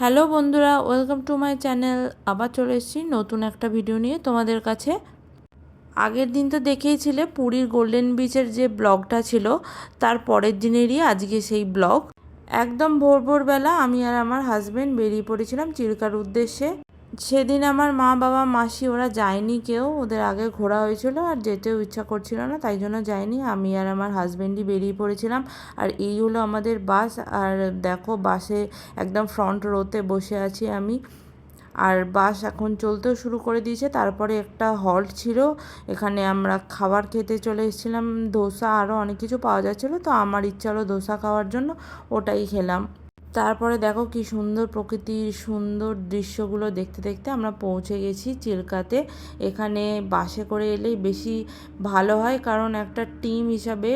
Hello বন্ধুরা, welcome to my channel. আবার চলে এসেছি নতুন একটা ভিডিও নিয়ে তোমাদের কাছে। আগের দিন তো দেখেইছিলে পুরীর গোল্ডেন বিচের যে ব্লগটা ছিল, তার পরের দিনেরই আজকে সেই ব্লগ। একদম ভোর ভোরবেলা আমি আর আমার হাজব্যান্ড বেরিয়ে পড়েছিলাম চিরকার উদ্দেশ্যে। সেদিন আমার মা, বাবা, মাসি ওরা যায়নি কেউ। ওদের আগে ঘোরা হয়েছিল আর যেতেও ইচ্ছা করছিল না, তাই জন্য যায়নি। আমি আর আমার হাজব্যান্ডই বেরিয়ে পড়েছিলাম। আর এই হলো আমাদের বাস আর দেখো বাসে একদম ফ্রন্ট রোতে বসে আছি আমি। আর বাস এখন চলতেও শুরু করে দিয়েছে। তারপরে একটা হল্ট ছিল। এখানে আমরা খাবার খেতে চলে এসেছিলাম। ধোসা আরও অনেক কিছু পাওয়া যাচ্ছিল। তো আমার ইচ্ছা হলো ধোসা খাওয়ার জন্য ওটাই খেলাম। তারপরে দেখো কি সুন্দর প্রকৃতির সুন্দর দৃশ্যগুলো দেখতে দেখতে আমরা পৌঁছে গেছি চিল্কাতে। এখানে বাসে করে এলেই বেশি ভালো হয়, কারণ একটা টিম হিসাবে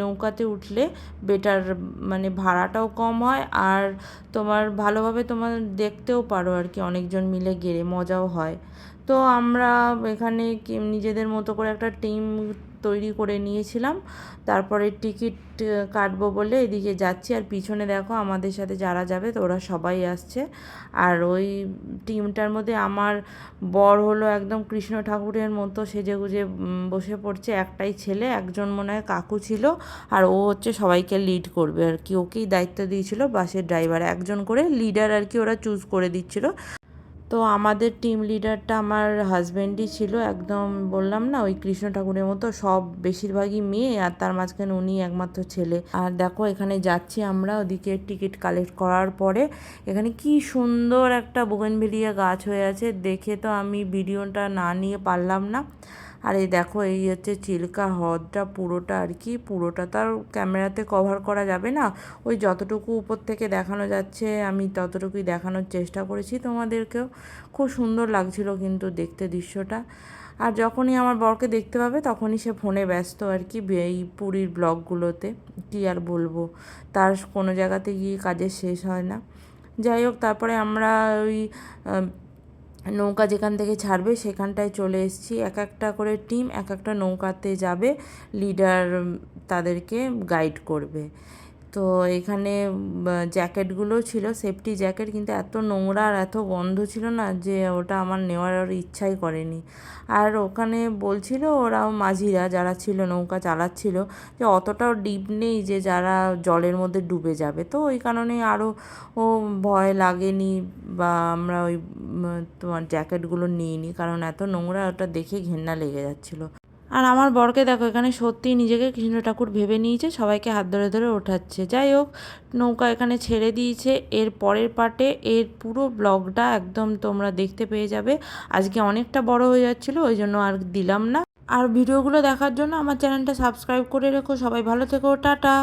নৌকাতে উঠলে বেটার মানে ভাড়াটাও কম হয় আর তোমার ভালোভাবে তোমার দেখতেও পারো আর কি, অনেকজন মিলে গেলে মজাও হয়। তো আমরা এখানে নিজেদের মতো করে একটা টিম তৈরি করে নিয়েছিলাম। তারপরে টিকিট কাটবো বলে এদিকে যাচ্ছি। আর পিছনে দেখো আমাদের সাথে যারা যাবে তো ওরা সবাই আসছে। আর ওই টিমটার মধ্যে আমার বর হলো একদম কৃষ্ণ ঠাকুরের মতো সেজে গুজে বসে পড়ছে। একটাই ছেলে, একজন মনে হয় কাকু ছিল। আর ও হচ্ছে সবাইকে লিড করবে। আর কি ওকেই দায়িত্ব দিয়েছিল বাসের ড্রাইভার একজন করে লিডার আর কি ওরা চুজ করে দিচ্ছিল। তো আমাদের টিম লিডারটা আমার হাজব্যান্ডই ছিল, একদম বললাম না, ওই কৃষ্ণ ঠাকুরের মতো, সব বেশিরভাগই মেয়ে আর তার মাঝখানে উনি একমাত্র ছেলে। আর দেখো, এখানে যাচ্ছি আমরা, ওদিকে টিকিট কালেক্ট করার পরে, এখানে কি সুন্দর একটা বোগেনভেলিয়া গাছ হয়ে আছে, দেখে তো আমি ভিডিওটা না নিয়ে পারলাম না। আর এই দেখো, এই হচ্ছে চিল্কা হ্রদটা পুরোটা আর কি, পুরোটা তো আর ক্যামেরাতে কভার করা যাবে না। ওই যতটুকু উপর থেকে দেখানো যাচ্ছে, আমি ততটুকুই দেখানোর চেষ্টা করেছি তোমাদেরকেও। খুব সুন্দর লাগছিল কিন্তু দেখতে দৃশ্যটা। আর যখনই আমার বরকে দেখতে পাবে, তখনই সে ফোনে ব্যস্ত আর কি, এই পুরীর ব্লগগুলোতে, কী আর বলব? তার কোনো জায়গাতে গিয়ে কাজের শেষ হয় না। যাই হোক, তারপরে আমরা ওই নৌকা যেখান থেকে ছাড়বে সেখানটায় চলে এসেছি। এক একটা করে টিম এক একটা নৌকাতে যাবে। লিডার তাদেরকে গাইড করবে। তো এখানে জ্যাকেটগুলো ছিল, সেফটি জ্যাকেট, কিন্তু এত নোংরা আর এত গন্ধ ছিল না যে ওটা আমার নেওয়ার আর ইচ্ছাই করেনি। আর ওখানে বলছিল ওরাও মাঝিরা যারা ছিল, নৌকা চালাচ্ছিল, যে অতটাও ডিপ নেই যে যারা জলের মধ্যে ডুবে যাবে। তো ওই কারণে আরও, ও ভয় লাগেনি বা আমরা ওই তোমার জ্যাকেটগুলো নিইনি, কারণ এত নোংরা, ওটা দেখে ঘেন্না লেগে যাচ্ছিল। আর আমার বরকে দেখো, এখানে সত্যিই নিজেকে কৃষ্ণ ঠাকুর ভেবে নিয়েছে, সবাইকে হাত ধরে ধরে ওঠাচ্ছে। যাই হোক, নৌকা এখানে ছেড়ে দিয়েছে। এর পরের পার্টে, এর পুরো ব্লগটা একদম তোমরা দেখতে পেয়ে যাবে। আজকে অনেকটা বড় হয়ে যাচ্ছিল, ওই জন্য আর দিলাম না। আর ভিডিওগুলো দেখার জন্য আমার চ্যানেলটা সাবস্ক্রাইব করে রেখো। সবাই ভালো থেকো, টাটা।